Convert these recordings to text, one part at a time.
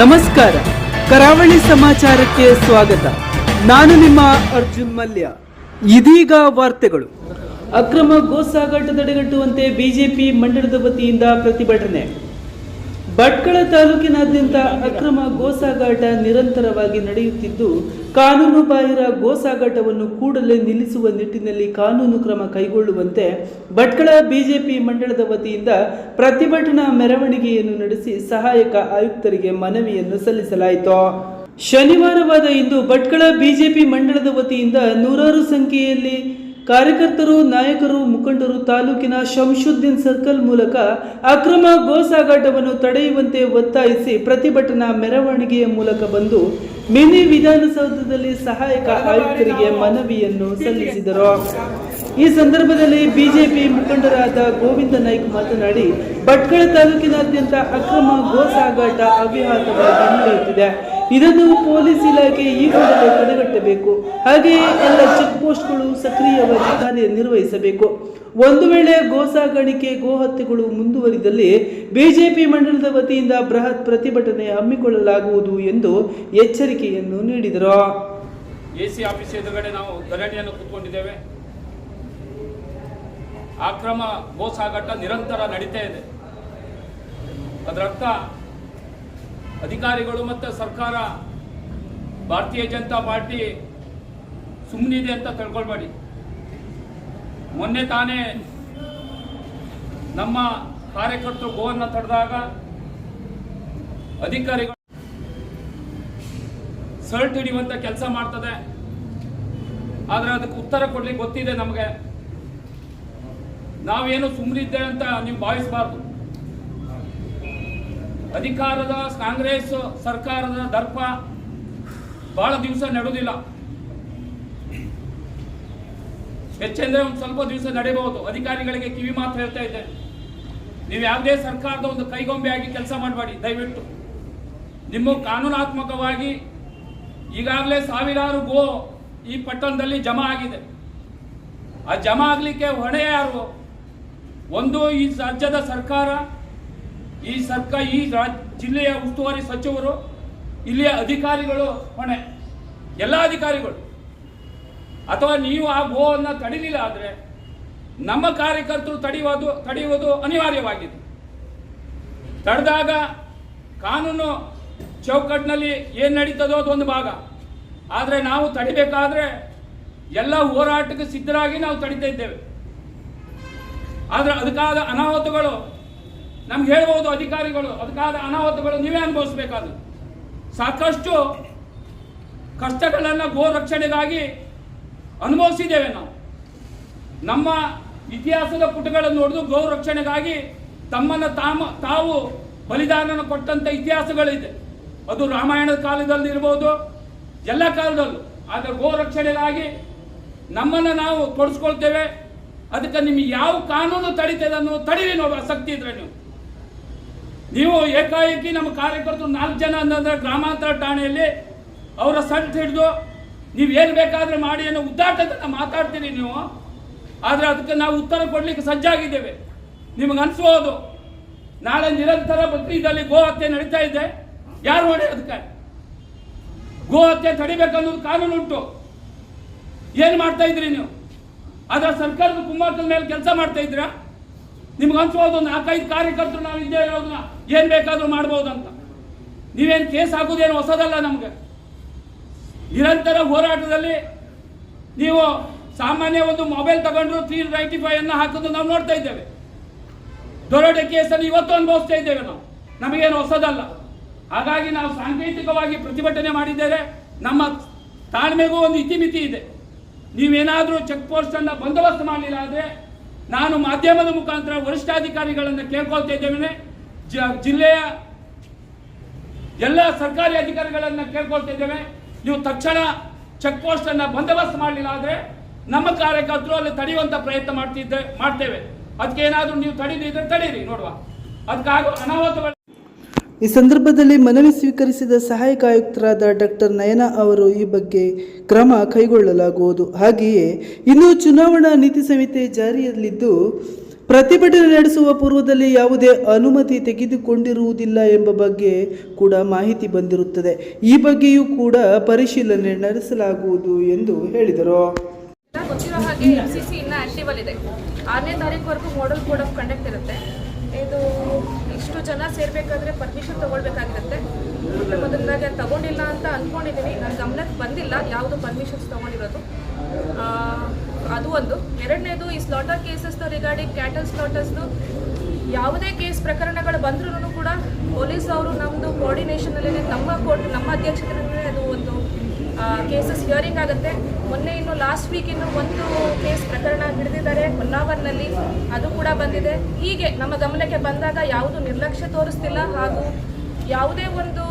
ನಮಸ್ಕಾರ. ಕರಾವಳಿ ಸಮಾಚಾರಕ್ಕೆ ಸ್ವಾಗತ. ನಾನು ನಿಮ್ಮ ಅರ್ಜುನ್ ಮಲ್ಯ. ಇದೀಗ ವಾರ್ತೆಗಳು. ಅಕ್ರಮ ಗೋ ಸಾಗಾಟ ತಡೆಗಟ್ಟುವಂತೆ ಬಿಜೆಪಿ ಮಂಡಳದ ವತಿಯಿಂದ ಪ್ರತಿಭಟನೆ. ಭಟ್ಕಳ ತಾಲೂಕಿನಾದ್ಯಂತ ಅಕ್ರಮ ಗೋಸಾಗಾಟ ನಿರಂತರವಾಗಿ ನಡೆಯುತ್ತಿದ್ದು, ಕಾನೂನು ಬಾಹಿರ ಗೋಸಾಗಾಟವನ್ನು ಕೂಡಲೇ ನಿಲ್ಲಿಸುವ ನಿಟ್ಟಿನಲ್ಲಿ ಕಾನೂನು ಕ್ರಮ ಕೈಗೊಳ್ಳುವಂತೆ ಭಟ್ಕಳ ಬಿಜೆಪಿ ಮಂಡಳದ ವತಿಯಿಂದ ಪ್ರತಿಭಟನಾ ಮೆರವಣಿಗೆಯನ್ನು ನಡೆಸಿ ಸಹಾಯಕ ಆಯುಕ್ತರಿಗೆ ಮನವಿಯನ್ನು ಸಲ್ಲಿಸಲಾಯಿತು. ಶನಿವಾರವಾದ ಇಂದು ಭಟ್ಕಳ ಬಿಜೆಪಿ ಮಂಡಳದ ವತಿಯಿಂದ ನೂರಾರು ಸಂಖ್ಯೆಯಲ್ಲಿ ಕಾರ್ಯಕರ್ತರು, ನಾಯಕರು, ಮುಖಂಡರು, ತಾಲೂಕಿನ ಶಂಶುದ್ದೀನ್ ಸರ್ಕಲ್ ಮೂಲಕ ಅಕ್ರಮ ಗೋ ಸಾಗಾಟವನ್ನು ತಡೆಯುವಂತೆ ಒತ್ತಾಯಿಸಿ ಪ್ರತಿಭಟನಾ ಮೆರವಣಿಗೆಯ ಮೂಲಕ ಬಂದು ಮಿನಿ ವಿಧಾನಸೌಧದಲ್ಲಿ ಸಹಾಯಕ ಆಯುಕ್ತರಿಗೆ ಮನವಿಯನ್ನು ಸಲ್ಲಿಸಿದರು. ಈ ಸಂದರ್ಭದಲ್ಲಿ ಬಿಜೆಪಿ ಮುಖಂಡರಾದ ಗೋವಿಂದ ನಾಯ್ಕ್ ಮಾತನಾಡಿ, ಭಟ್ಕಳ ತಾಲೂಕಿನಾದ್ಯಂತ ಅಕ್ರಮ ಗೋ ಸಾಗಾಟ ಅವ್ಯಾಹತವಾಗಿ ನಡೆಯುತ್ತಿದೆ. ಇದನ್ನು ಪೊಲೀಸ್ ಇಲಾಖೆ ಈ ಕೂಡಲೇ ತಡೆಗಟ್ಟಬೇಕು. ಹಾಗೆಯೇ ಎಲ್ಲ ಚೆಕ್ ಪೋಸ್ಟ್ಗಳು ಸಕ್ರಿಯವಾಗಿ ಕಾರ್ಯನಿರ್ವಹಿಸಬೇಕು. ಒಂದು ವೇಳೆ ಗೋ ಸಾಗಾಣಿಕೆ ಗೋ ಹತ್ಯೆಗಳು ಮುಂದುವರಿದಲ್ಲಿ ಬಿಜೆಪಿ ಮಂಡಲದ ವತಿಯಿಂದ ಬೃಹತ್ ಪ್ರತಿಭಟನೆ ಹಮ್ಮಿಕೊಳ್ಳಲಾಗುವುದು ಎಂದು ಎಚ್ಚರಿಕೆಯನ್ನು ನೀಡಿದರು. ಎಸಿ ಆಫೀಸ್ ಎದುರುಗಡೆ ನಾವು ಧರಣಿಯನ್ನು ಕೂತ್ಕೊಂಡಿದ್ದೇವೆ. ಅಕ್ರಮ ಗೋ ಸಾಗಾಟ ನಿರಂತರ ನಡೀತಾ ಇದೆ. ಅದರರ್ಥ ಅಧಿಕಾರಿಗಳು ಮತ್ತು ಸರ್ಕಾರ, ಭಾರತೀಯ ಜನತಾ ಪಾರ್ಟಿ ಸುಮ್ಮನಿದೆ ಅಂತ ತಿಳ್ಕೊಳ್ಬೇಡಿ. ಮೊನ್ನೆ ತಾನೇ ನಮ್ಮ ಕಾರ್ಯಕರ್ತರು ಗೋವನ್ನು ತಡೆದಾಗ ಅಧಿಕಾರಿಗಳು ಸರ್ಟ್ ಹಿಡಿಯುವಂತ ಕೆಲಸ ಮಾಡ್ತದೆ. ಆದ್ರೆ ಅದಕ್ಕೆ ಉತ್ತರ ಕೊಡ್ಲಿಕ್ಕೆ ಗೊತ್ತಿದೆ ನಮಗೆ. ನಾವೇನು ಸುಮ್ಮನಿದ್ದೆ ಅಂತ ನೀವು ಭಾವಿಸಬಾರ್ದು. ಅಧಿಕಾರದ ಕಾಂಗ್ರೆಸ್ ಸರ್ಕಾರದ ದರ್ಪ ಬಹಳ ದಿವಸ ನಡೆಯುವುದಿಲ್ಲ ಹೆಚ್ಚೆಂದ್ರೆ ಒಂದು ಸ್ವಲ್ಪ ದಿವಸ ನಡೆಯಬಹುದು. ಅಧಿಕಾರಿಗಳಿಗೆ ಕಿವಿ ಮಾತು ಹೇಳ್ತಾ ಇದ್ದೇನೆ. ನೀವು ಯಾವುದೇ ಸರ್ಕಾರದ ಒಂದು ಕೈಗೊಂಬೆಯಾಗಿ ಕೆಲಸ ಮಾಡಬೇಡಿ, ದಯವಿಟ್ಟು. ನಿಮ್ಮ ಕಾನೂನಾತ್ಮಕವಾಗಿ ಈಗಾಗಲೇ ಸಾವಿರಾರು ಗೋ ಈ ಪಟ್ಟಣದಲ್ಲಿ ಜಮಾ ಆಗಿದೆ. ಆ ಜಮಾ ಆಗಲಿಕ್ಕೆ ಹೊಣೆ ಯಾರು? ಒಂದು ಈ ರಾಜ್ಯದ ಸರ್ಕಾರ ಈ ಸರ್ಕಾರ, ಈ ರಾಜ್ ಜಿಲ್ಲೆಯ ಉಸ್ತುವಾರಿ ಸಚಿವರು, ಇಲ್ಲಿಯ ಅಧಿಕಾರಿಗಳು ಹೊಣೆ ಎಲ್ಲ ಅಧಿಕಾರಿಗಳು, ಅಥವಾ ನೀವು ಆ ಗೋವನ್ನು ತಡಿಲಿಲ್ಲ ಆದರೆ ನಮ್ಮ ಕಾರ್ಯಕರ್ತರು ತಡೆಯುವುದು ತಡೆಯುವುದು ಅನಿವಾರ್ಯವಾಗಿದೆ. ತಡೆದಾಗ ಕಾನೂನು ಚೌಕಟ್ಟಿನಲ್ಲಿ ಏನು ನಡೀತದೋ ಅದೊಂದು ಭಾಗ. ಆದರೆ ನಾವು ತಡಿಬೇಕಾದ್ರೆ ಎಲ್ಲ ಹೋರಾಟಕ್ಕೆ ಸಿದ್ಧರಾಗಿ ನಾವು ತಡಿತಾ ಇದ್ದೇವೆ. ಆದರೆ ಅದಕ್ಕಾದ ಅನಾಹುತಗಳು ನಮ್ಗೆ ಹೇಳ್ಬೋದು ಅಧಿಕಾರಿಗಳು, ಅದಕ್ಕಾದ ಅನಾಹುತಗಳು ನೀವೇ ಅನುಭವಿಸ್ಬೇಕಾದ್ರು. ಸಾಕಷ್ಟು ಕಷ್ಟಗಳನ್ನು ಗೋ ರಕ್ಷಣೆಗಾಗಿ ಅನುಭವಿಸಿದ್ದೇವೆ ನಾವು. ನಮ್ಮ ಇತಿಹಾಸದ ಪುಟಗಳನ್ನು ನೋಡಿದು ಗೋ ರಕ್ಷಣೆಗಾಗಿ ತಮ್ಮನ್ನು ತಾಮ, ತಾವು ಬಲಿದಾನನ ಕೊಟ್ಟಂತ ಇತಿಹಾಸಗಳಿದೆ. ಅದು ರಾಮಾಯಣದ ಕಾಲದಲ್ಲಿ ಇರ್ಬೋದು, ಎಲ್ಲ ಕಾಲದಲ್ಲೂ. ಆದರೆ ಗೋ ರಕ್ಷಣೆಗಾಗಿ ನಮ್ಮನ್ನು ನಾವು ಕೊಡಿಸ್ಕೊಳ್ತೇವೆ. ಅದಕ್ಕೆ ನಿಮಗೆ ಯಾವ ಕಾನೂನು ತಡೀತದೆ ಅನ್ನೋ ತಡೀರಿ ನೋಡಿ ಆಸಕ್ತಿ ಇದ್ರೆ ನೀವು. ನೀವು ಏಕಾಏಕಿ ನಮ್ಮ ಕಾರ್ಯಕರ್ತರು ನಾಲ್ಕು ಜನ ಅಂತಂದ್ರೆ ಗ್ರಾಮಾಂತರ ಠಾಣೆಯಲ್ಲಿ ಅವರ ಸಣ್ಣ ಹಿಡಿದು ನೀವು ಏನು ಬೇಕಾದ್ರೆ ಮಾಡಿ ಅನ್ನೋ ಉದ್ದಾಟತನ ಮಾತಾಡ್ತೀರಿ ನೀವು. ಆದರೆ ಅದಕ್ಕೆ ನಾವು ಉತ್ತರ ಕೊಡಲಿಕ್ಕೆ ಸಜ್ಜಾಗಿದ್ದೇವೆ. ನಿಮಗೆ ಅನಿಸ್ಬೋದು ನಾಳೆ ನಿರಂತರ ಬಕ್ರೀದಲ್ಲಿ ಗೋ ಹತ್ಯೆ ನಡೀತಾ ಇದೆ. ಯಾರು ಮಾಡಿ ಅದಕ್ಕೆ? ಗೋ ಹತ್ಯೆ ತಡಿಬೇಕನ್ನೋದು ಕಾನೂನು ಉಂಟು. ಏನು ಮಾಡ್ತಾ ಇದ್ರಿ ನೀವು? ಅದರ ಸರ್ಕಾರದ ಕುಮ್ಮಕ್ಕದ ಮೇಲೆ ಕೆಲಸ ಮಾಡ್ತಾ ಇದ್ದೀರಾ? ನಿಮ್ಗೆ ಅನ್ಸೋದು ಒಂದು ನಾಲ್ಕೈದು ಕಾರ್ಯಕರ್ತರು ನಾವು ಇದ್ದೇ ಇರೋದನ್ನ ಏನು ಬೇಕಾದರೂ ಮಾಡ್ಬೋದು ಅಂತ ನೀವೇನು ಕೇಸ್ ಹಾಕೋದೇನು ಹೊಸದಲ್ಲ ನಮಗೆ. ನಿರಂತರ ಹೋರಾಟದಲ್ಲಿ ನೀವು ಸಾಮಾನ್ಯ ಒಂದು ಮೊಬೈಲ್ ತಗೊಂಡ್ರು ತ್ರೀ ನೈಂಟಿ ಫೈವ್ ಅನ್ನ ಹಾಕೋದು ನಾವು ನೋಡ್ತಾ ಇದ್ದೇವೆ. ದೊರಡೆ ಕೇಸನ್ನು ಇವತ್ತು ಅನುಭವಿಸ್ತಾ ಇದ್ದೇವೆ ನಾವು. ನಮಗೇನು ಹೊಸದಲ್ಲ. ಹಾಗಾಗಿ ನಾವು ಸಾಂಕೇತಿಕವಾಗಿ ಪ್ರತಿಭಟನೆ ಮಾಡಿದ್ದೇವೆ. ನಮ್ಮ ತಾಳ್ಮೆಗೂ ಒಂದು ಇತಿಮಿತಿ ಇದೆ. ನೀವೇನಾದರೂ ಚೆಕ್ ಪೋಸ್ಟನ್ನು ಬಂದೋಬಸ್ತ್ ಮಾಡಲಿಲ್ಲ ಆದರೆ ನಾನು ಮಾಧ್ಯಮದ ಮುಖಾಂತರ ವರಿಷ್ಠಾಧಿಕಾರಿಗಳನ್ನು ಕೇಳ್ಕೊಳ್ತಾ ಇದ್ದೇವೆ ಜಿಲ್ಲೆಯ ಎಲ್ಲ ಸರ್ಕಾರಿ ಅಧಿಕಾರಿಗಳನ್ನು ಕೇಳ್ಕೊಳ್ತಾ ಇದ್ದೇವೆ ನೀವು ತಕ್ಷಣ ಚೆಕ್ ಪೋಸ್ಟ್ ಅನ್ನ ಬಂದೋಬಸ್ತ್ ಮಾಡಲಿಲ್ಲ ಆದರೆ ನಮ್ಮ ಕಾರ್ಯಕರ್ತರು ಅಲ್ಲಿ ತಡೆಯುವಂತ ಪ್ರಯತ್ನ ಮಾಡ್ತಿದ್ದೆ, ಮಾಡ್ತೇವೆ. ಅದಕ್ಕೆ ಏನಾದರೂ ನೀವು ತಡೀದಿದ್ರೆ ತಡೀರಿ, ನೋಡುವ. ಅದಕ್ಕಾಗ ಅನಾಹುತಗಳು ಈ ಸಂದರ್ಭದಲ್ಲಿ ಮನವಿ ಸ್ವೀಕರಿಸಿದ ಸಹಾಯಕ ಆಯುಕ್ತರಾದ ಡಾಕ್ಟರ್ ನಯನ ಅವರು ಈ ಬಗ್ಗೆ ಕ್ರಮ ಕೈಗೊಳ್ಳಲಾಗುವುದು. ಹಾಗೆಯೇ ಇನ್ನು ಚುನಾವಣಾ ನೀತಿ ಸಂಹಿತೆ ಜಾರಿಯಲ್ಲಿದ್ದು ಪ್ರತಿಭಟನೆ ನಡೆಸುವ ಪೂರ್ವದಲ್ಲಿ ಯಾವುದೇ ಅನುಮತಿ ತೆಗೆದುಕೊಂಡಿರುವುದಿಲ್ಲ ಎಂಬ ಬಗ್ಗೆ ಕೂಡ ಮಾಹಿತಿ ಬಂದಿರುತ್ತದೆ. ಈ ಬಗ್ಗೆಯೂ ಕೂಡ ಪರಿಶೀಲನೆ ನಡೆಸಲಾಗುವುದು ಎಂದು ಹೇಳಿದರು. ಹಾಗೆ ಸಿ ಇದೆ. ಆರನೇ ಮಾಡಲ್ ಕೋಡ್ ಆಫ್ ಕಂಡಕ್ಟ್ ಇರುತ್ತೆ. ಇದು ಇಷ್ಟು ಜನ ಸೇರ್ಬೇಕಾದ್ರೆ ಪರ್ಮಿಷನ್ ತಗೊಳ್ಬೇಕಾಗಿರುತ್ತೆ. ಮತ್ತು ಮೊದಲನಾಗಿ ಅದು ತಗೊಂಡಿಲ್ಲ ಅಂತ ಅಂದ್ಕೊಂಡಿದ್ದೀನಿ ನನ್ನ ಗಮನಕ್ಕೆ ಬಂದಿಲ್ಲ ಯಾವುದು ಪರ್ಮಿಷನ್ಸ್ ತಗೊಂಡಿರೋದು. ಅದು ಒಂದು. ಎರಡನೇದು, ಈ ಸ್ಲಾಟರ್ ಕೇಸಸ್ನ ರಿಗಾರ್ಡಿಂಗ್ ಕ್ಯಾಟಲ್ ಸ್ಲಾಟರ್ಸ್ದು ಯಾವುದೇ ಕೇಸ್ ಪ್ರಕರಣಗಳು ಬಂದ್ರೂ ಕೂಡ ಪೊಲೀಸ್ ಅವರು ನಮ್ಮದು ಕೋಆರ್ಡಿನೇಷನಲ್ಲಿ ನಮ್ಮ ಕೋರ್ಟ್ ನಮ್ಮ ಅಧ್ಯಕ್ಷತೆಯಲ್ಲಿ ಅದು ಒಂದು ಕೇಸಸ್ ಹಿಯರಿಂಗ್ ಆಗುತ್ತೆ. ಮೊನ್ನೆ ಇನ್ನು ಲಾಸ್ಟ್ ವೀಕ್ ಇನ್ನು ಒಂದು ಕೇಸ್ ಪ್ರಕರಣ ಹಿಡಿದಿದ್ದಾರೆ ಹೊನ್ನಾವರ್ನಲ್ಲಿ ಅದು ಕೂಡ ಬಂದಿದೆ. ಹೀಗೆ ನಮ್ಮ ಗಮನಕ್ಕೆ ಬಂದಾಗ ಯಾವುದು ನಿರ್ಲಕ್ಷ್ಯ ತೋರಿಸ್ತಿಲ್ಲ ಹಾಗೂ ಯಾವುದೇ ಒಂದು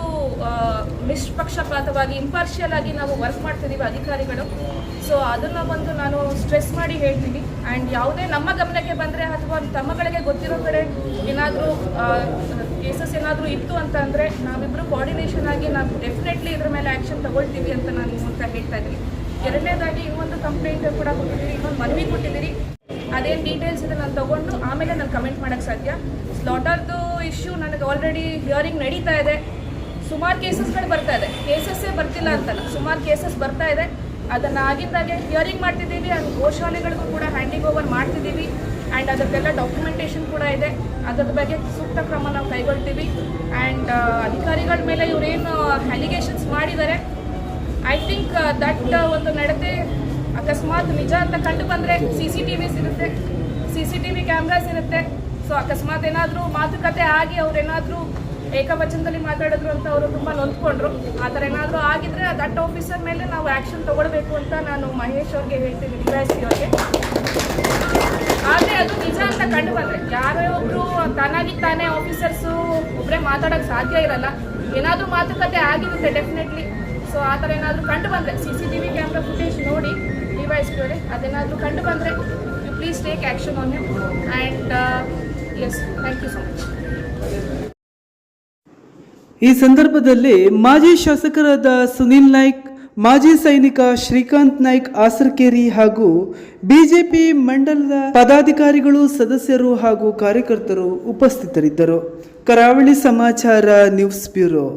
ನಿಷ್ಪಕ್ಷಪಾತವಾಗಿ ಇಂಪಾರ್ಷಿಯಲ್ ಆಗಿ ನಾವು ವರ್ಕ್ ಮಾಡ್ತಿದ್ದೀವಿ ಅಧಿಕಾರಿಗಳು. ಸೊ ಅದನ್ನು ಒಂದು ನಾನು ಸ್ಟ್ರೆಸ್ ಮಾಡಿ ಹೇಳ್ತೀನಿ. ಆ್ಯಂಡ್ ಯಾವುದೇ ನಮ್ಮ ಗಮನಕ್ಕೆ ಬಂದರೆ ಅಥವಾ ತಮ್ಮಗಳಿಗೆ ಗೊತ್ತಿರೋ ಕಡೆ ಏನಾದರೂ ಕೇಸಸ್ ಏನಾದರೂ ಇತ್ತು ಅಂತ ಅಂದರೆ ನಾವಿಬ್ಬರು ಕೋಆರ್ಡಿನೇಷನ್ ಆಗಿ ನಾವು ಡೆಫಿನೆಟ್ಲಿ ಇದ್ರ ಮೇಲೆ ಆ್ಯಕ್ಷನ್ ತಗೊಳ್ತೀವಿ ಅಂತ ನಾನು ಅಂತ ಹೇಳ್ತಾ ಇದ್ದೀನಿ. ಎರಡನೇದಾಗಿ ಇನ್ನೊಂದು ಕಂಪ್ಲೇಂಟ್ ಕೂಡ ಕೊಟ್ಟಿದ್ದೀರಿ, ಇನ್ನೊಂದು ಮನವಿ ಕೊಟ್ಟಿದ್ದೀರಿ. ಅದೇನು ಡೀಟೇಲ್ಸ್ ಇದೆ ನಾನು ತಗೊಂಡು ಆಮೇಲೆ ನಾನು ಕಮೆಂಟ್ ಮಾಡೋಕ್ಕೆ ಸಾಧ್ಯ. ಸ್ಲಾಟರ್ದು ಇಶ್ಯೂ ನನಗೆ ಆಲ್ರೆಡಿ ಹಿಯರಿಂಗ್ ನಡೀತಾ ಇದೆ. ಸುಮಾರು ಕೇಸಸ್ಗಳು ಬರ್ತಾ ಇದೆ. ಕೇಸಸ್ಸೇ ಬರ್ತಿಲ್ಲ ಅಂತಲ್ಲ. ಸುಮಾರು ಕೇಸಸ್ ಬರ್ತಾ ಇದೆ. ಅದನ್ನು ಆಗಿದ್ದಾಗೆ ಹಿಯರಿಂಗ್ ಮಾಡ್ತಿದ್ದೀವಿ ಆ್ಯಂಡ್ ಗೋಶಾಲೆಗಳಿಗೂ ಕೂಡ ಹ್ಯಾಂಡಿಂಗ್ ಓವರ್ ಮಾಡ್ತಿದ್ದೀವಿ ಆ್ಯಂಡ್ ಅದಕ್ಕೆಲ್ಲ ಡಾಕ್ಯುಮೆಂಟೇಷನ್ ಕೂಡ ಇದೆ. ಅದರ ಬಗ್ಗೆ ಸೂಕ್ತ ಕ್ರಮ ನಾವು ಕೈಗೊಳ್ತೀವಿ. ಆ್ಯಂಡ್ ಅಧಿಕಾರಿಗಳ ಮೇಲೆ ಇವರೇನು ಅಲಿಗೇಷನ್ಸ್ ಮಾಡಿದ್ದಾರೆ ಐ ಥಿಂಕ್ ದಟ್ ಒಂದು ನಡತೆ ಅಕಸ್ಮಾತ್ ನಿಜ ಅಂತ ಕಂಡು ಬಂದರೆ ಸಿ ಸಿ ಟಿ ವಿಸ್ ಇರುತ್ತೆ. C C T V cameras ಇರುತ್ತೆ ಸೊ ಅಕಸ್ಮಾತ್ ಏನಾದರೂ ಮಾತುಕತೆ ಆಗಿ ಅವ್ರೇನಾದರೂ ಏಕವಚನದಲ್ಲಿ ಮಾತಾಡಿದ್ರು ಅಂತ ಅವರು ತುಂಬ ನೊಂದ್ಕೊಂಡ್ರು. ಆ ಥರ ಏನಾದರೂ ಆಗಿದ್ರೆ ದಟ್ ಆಫೀಸರ್ ಮೇಲೆ ನಾವು ಆ್ಯಕ್ಷನ್ ತಗೊಳ್ಬೇಕು ಅಂತ ನಾನು ಮಹೇಶ್ ಅವ್ರಿಗೆ ಹೇಳ್ತೀನಿ ಡಿ ವೈ ಸಿ ಅವ್ರಿಗೆ. ಆದರೆ ಅದು ನಿಜ ಅಂತ ಕಂಡು ಬಂದರೆ ಯಾರೇ ಒಬ್ಬರು ತಾನಾಗಿ ತಾನೇ ಆಫೀಸರ್ಸು ಒಬ್ಬರೇ ಮಾತಾಡೋಕ್ಕೆ ಸಾಧ್ಯ ಇರಲ್ಲ. ಏನಾದರೂ ಮಾತುಕತೆ ಆಗಿರುತ್ತೆ ಡೆಫಿನೆಟ್ಲಿ ಸೊ ಆ ಥರ ಏನಾದರೂ ಕಂಡು ಬಂದರೆ C C T V camera footage ನೋಡಿ ಡಿವೈಸ್ ಅವರೇ, ಅದೇನಾದರೂ ಕಂಡು ಬಂದರೆ you please take action on you and S thank you so much ಈ ಸಂದರ್ಭದಲ್ಲಿ ಮಾಜಿ ಶಾಸಕರಾದ ಸುನಿಲ್ ನಾಯ್ಕ್, ಮಾಜಿ ಸೈನಿಕ ಶ್ರೀಕಾಂತ್ ನಾಯ್ಕ್ ಆಸರ್ಕೇರಿ ಹಾಗೂ ಬಿಜೆಪಿ ಮಂಡಲದ ಪದಾಧಿಕಾರಿಗಳು, ಸದಸ್ಯರು ಹಾಗೂ ಕಾರ್ಯಕರ್ತರು ಉಪಸ್ಥಿತರಿದ್ದರು. ಕರಾವಳಿ ಸಮಾಚಾರ ನ್ಯೂಸ್ ಬ್ಯೂರೋ.